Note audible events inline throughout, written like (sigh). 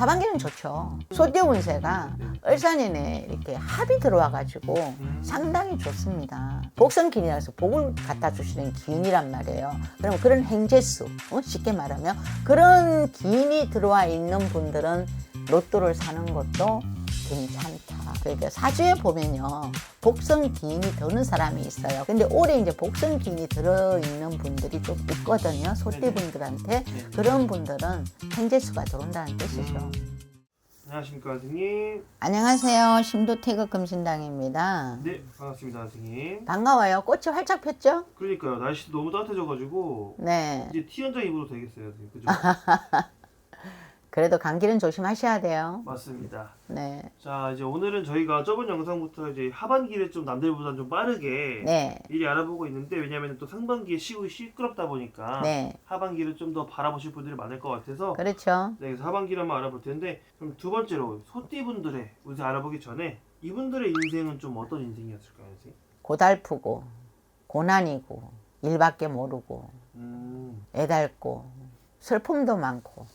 하반기는 좋죠. 소띠 운세가 을산인에 이렇게 합이 들어와가지고 상당히 좋습니다. 복성기이라서 복을 갖다 주시는 기인이란 말이에요. 그러면 그런 행재수, 어? 쉽게 말하면 그런 기인이 들어와 있는 분들은 로또를 사는 것도 괜찮다. 그러니까 사주에 보면요. 복성 기인이 드는 사람이 있어요. 근데 올해 이제 복성 기인이 들어있는 분들이 좀 있거든요. 소띠분들한테. 그런 분들은 행재수가 들어온다는 뜻이죠. 안녕하십니까 선생님. 안녕하세요. 심도태극 금신당입니다. 네 반갑습니다 선생님. 반가워요. 꽃이 활짝 폈죠? 그러니까요 날씨도 너무 따뜻해져가지고 네. 이제 티 한장 입어도 되겠어요 선생님. 그죠? (laughs) 그래도 감기는 조심하셔야 돼요. 맞습니다. 네. 자 이제 오늘은 저희가 저번 영상부터 이제 하반기를 좀 남들보다 좀 빠르게 네. 미리 알아보고 있는데 왜냐하면 또 상반기에 시국이 시끄럽다 보니까 네. 하반기를 좀 더 바라보실 분들이 많을 것 같아서 그렇죠. 네, 그래서 하반기를 한번 알아볼 텐데 그럼 두 번째로 소띠분들의 운세 알아보기 전에 이분들의 인생은 좀 어떤 인생이었을까요 선생님? 고달프고, 고난이고, 일밖에 모르고, 음, 애달고, 슬픔도 많고,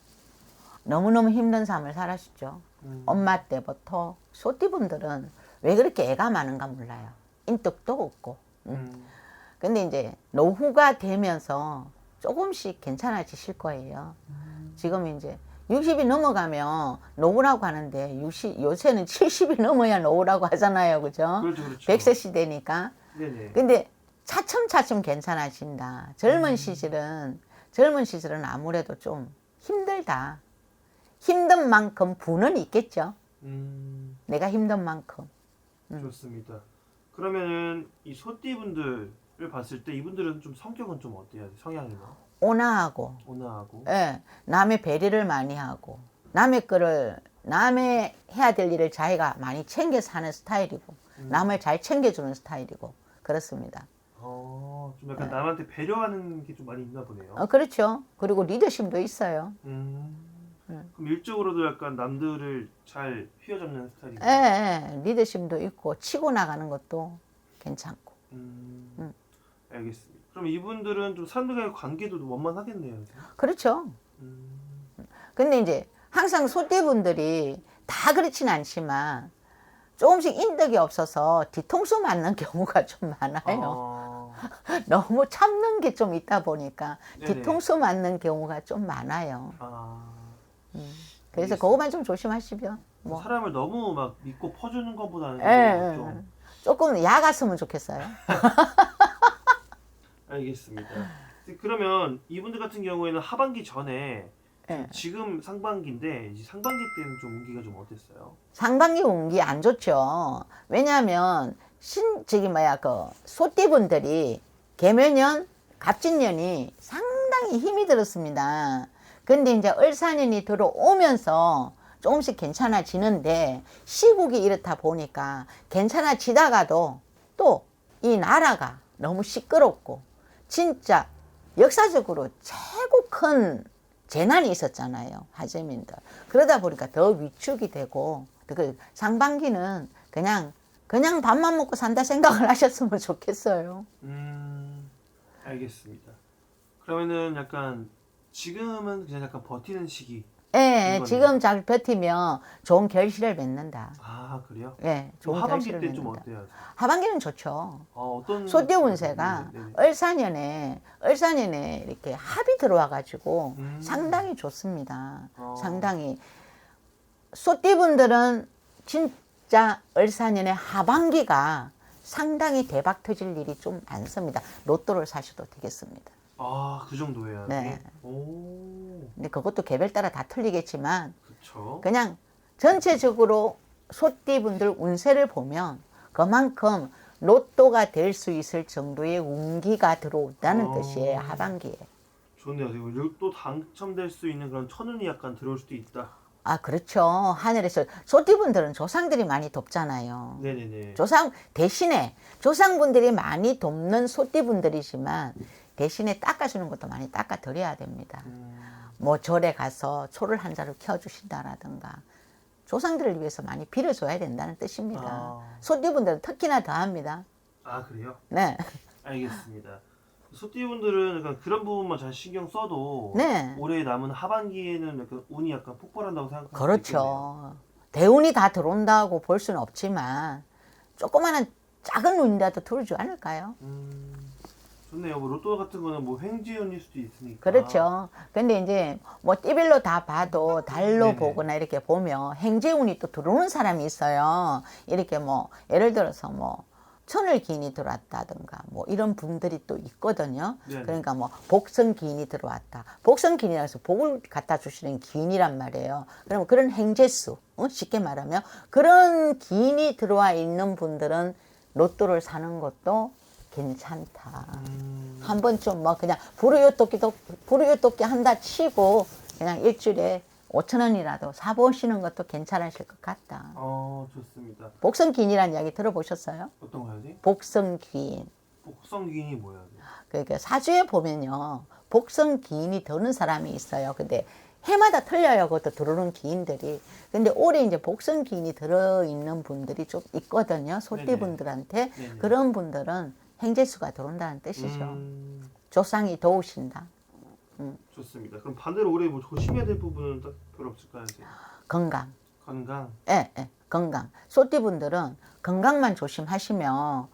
너무너무 힘든 삶을 살았죠. 음. 엄마 때부터 소띠분들은 왜 그렇게 애가 많은가 몰라요. 인덕도 없고. 음. 근데 이제 노후가 되면서 조금씩 괜찮아지실 거예요. 지금 이제 60이 넘어가면 노후라고 하는데 60, 요새는 70이 넘어야 노후라고 하잖아요. 그죠? 그렇죠 그렇죠. 100세 시대니까. 네네. 근데 차츰차츰 괜찮아진다. 젊은 시절은 젊은 시절은 아무래도 좀 힘들다. 힘든 만큼 부는 있겠죠. 음, 내가 힘든 만큼. 좋습니다. 그러면은 이 소띠분들을 봤을 때 이분들은 좀 성격은 좀 어때요? 성향이나 온화하고, 온화하고. 예, 남의 배려를 많이 하고, 남의 거를, 남의 해야 될 일을 자기가 많이 챙겨 사는 스타일이고, 남을 잘 챙겨주는 스타일이고, 그렇습니다. 어, 좀 약간 남한테 배려하는 게 좀 많이 있나 보네요. 어, 그렇죠. 그리고 리더십도 있어요. 음. 음. 그럼 일적으로도 약간 남들을 잘 휘어잡는 스타일이에요. 예, 예, 리더십도 있고, 치고 나가는 것도 괜찮고. 음. 음. 알겠습니다. 그럼 이분들은 좀 사람들과의 관계도 원만하겠네요. 그렇죠. 음. 근데 이제 항상 소띠분들이 다 그렇진 않지만 조금씩 인덕이 없어서 뒤통수 맞는 (laughs) 경우가 좀 많아요. 아, (laughs) 너무 참는 게 좀 있다 보니까 네네. 뒤통수 맞는 경우가 좀 많아요. 아. 그래서. 그거만 좀 조심하시면 뭐 사람을 너무 막 믿고 퍼주는 것보다는 예, 좀 예. 조금 야갔으면 좋겠어요. (laughs) 알겠습니다. 그러면 이분들 같은 경우에는 하반기 전에 예. 지금 상반기인데 이제 상반기 때는 좀 운기가 좀 어땠어요? 상반기 운기 안 좋죠. 왜냐하면 신 저기 뭐야 그 소띠분들이 개묘년 갑진년이 상당히 힘이 들었습니다. 근데 이제 을사년이 들어오면서 조금씩 괜찮아지는데 시국이 이렇다 보니까 괜찮아지다가도 또 이 나라가 너무 시끄럽고 진짜 역사적으로 최고 큰 재난이 있었잖아요. 하재민들. 그러다 보니까 더 위축이 되고 그 상반기는 그냥 그냥 밥만 먹고 산다 생각을 (laughs) 하셨으면 좋겠어요. 음, 알겠습니다. 그러면은 약간 지금은 그냥 약간 버티는 시기. 예, 이거는- 지금 잘 버티면 좋은 결실을 맺는다. 아 그래요? 예, 좋은 하반기 결실을 때 좀 맺는다. 어때요? 하반기는 좋죠. 어, 어떤 소띠 운세가 네, 네, 네. 을사년에 을사년에 이렇게 합이 들어와 가지고 음. 상당히 좋습니다. 어. 상당히 소띠 분들은 진짜 을사년의 하반기가 상당히 대박 터질 일이 좀 많습니다. 로또를 사셔도 되겠습니다. 아, 그 정도예요. 네. 오, 근데 그것도 개별 따라 다 틀리겠지만 그렇죠. 그냥 전체적으로 소띠 분들 운세를 보면 그만큼 로또가 될 수 있을 정도의 운기가 들어온다는 어. 뜻이에요. 하반기에. 좋네요. 그리고 로또 당첨될 수 있는 그런 천운이 약간 들어올 수도 있다. 아, 그렇죠. 하늘에서 소띠 분들은 조상들이 많이 돕잖아요. 네네네. 조상 대신에 조상분들이 많이 돕는 소띠분들이지만 대신에 닦아주는 것도 많이 닦아 드려야 됩니다. 음, 뭐 절에 가서 초를 한 자루 켜주신다라든가 조상들을 위해서 많이 빌어줘야 된다는 뜻입니다. 아. 소띠분들은 특히나 더합니다. 아 그래요? 네. 알겠습니다. 소띠분들은 약간 그런 부분만 잘 신경 써도 네. 올해 남은 하반기에는 약간 운이 약간 폭발한다고 생각하면 그렇죠. 대운이 다 들어온다고 볼 수는 없지만 조그마한 작은 운이라도 들어오지 않을까요? 음, 좋네요. 뭐 로또 같은 거는 뭐 횡재운일 수도 있으니까. 그렇죠. 근데 이제 뭐 띠별로 다 봐도 달로 네네. 보거나 이렇게 보면 행재운이 또 들어오는 사람이 있어요. 이렇게 뭐 예를 들어서 뭐 천을 기인이 들어왔다든가 뭐 이런 분들이 또 있거든요. 네네. 그러니까 뭐 복성 기인이 들어왔다. 복성 기인이라서 복을 갖다 주시는 기인이란 말이에요. 그러면 그런 행재수, 어? 쉽게 말하면 그런 기인이 들어와 있는 분들은 로또를 사는 것도 괜찮다. 음, 한 번쯤 뭐 그냥 부르요토끼도 부르요토끼 한다 치고 그냥 일주일에 5천 원이라도 사보시는 것도 괜찮으실 것 같다. 어, 좋습니다. 복성기인이라는 이야기 들어보셨어요? 어떤 거야지? 복성기인. 복성기인이 뭐야? 그러니까 사주에 보면요. 복성기인이 드는 사람이 있어요. 근데 해마다 틀려요. 그것도 들어오는 기인들이. 근데 올해 이제 복성기인이 들어있는 분들이 좀 있거든요. 소띠분들한테. 그런 분들은 행재수가 들어온다는 뜻이죠. 음, 조상이 도우신다. 좋습니다. 그럼 반대로 올해 뭐 조심해야 될 부분은 딱 별로 없을까요? 선생님? 건강. 건강. 예, 예, 건강. 소띠분들은 건강만 조심하시면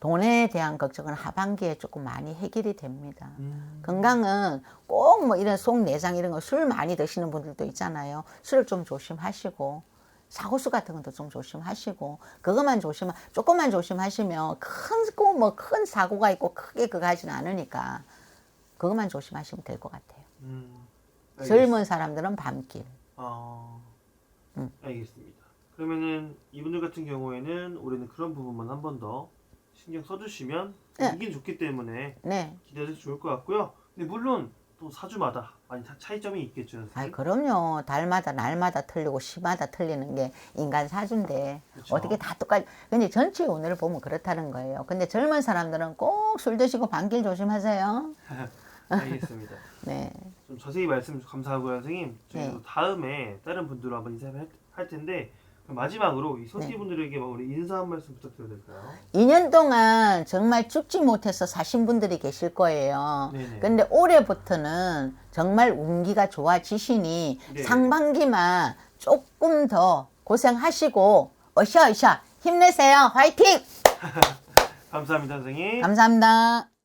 돈에 대한 걱정은 하반기에 조금 많이 해결이 됩니다. 음, 건강은 꼭 뭐 이런 속 내장 이런 거 술 많이 드시는 분들도 있잖아요. 술을 좀 조심하시고 사고수 같은 것도 좀 조심하시고 그것만 조심 조금만 조심하시면 큰뭐큰 사고가 있고 크게 그거 하지는 않으니까 그것만 조심하시면 될 것 같아요. 음, 젊은 사람들은 밤길. 어, 음. 알겠습니다. 그러면은 이분들 같은 경우에는 올해는 그런 부분만 한 번 더 신경 써주시면 네. 이긴 좋기 때문에 네. 기대해도 좋을 것 같고요. 근데 물론 또 사주마다 많이 차- 차이점이 있겠죠. 아, 선생님? 그럼요. 달마다 날마다 틀리고 시마다 틀리는 게 인간 사주인데 그쵸. 어떻게 다 똑같? 근데 전체 오늘을 보면 그렇다는 거예요. 근데 젊은 사람들은 꼭 술 드시고 밤길 조심하세요. (laughs) 알겠습니다. (laughs) 네, 좀 자세히 말씀 감사하고요, 선생님. 저희 네. 또 다음에 다른 분들로 한번 인사를 할, 할 텐데 마지막으로 이 소띠 네. 분들에게 뭐 우리 인사 한 말씀 부탁드려도 될까요? 2년 동안 정말 죽지 못해서 사신 분들이 계실 거예요. 네네. 근데 올해부터는 정말 운기가 좋아지시니 네. 상반기만 조금 더 고생하시고 어셔 어셔 힘내세요. 화이팅! (laughs) 감사합니다, 선생님. 감사합니다.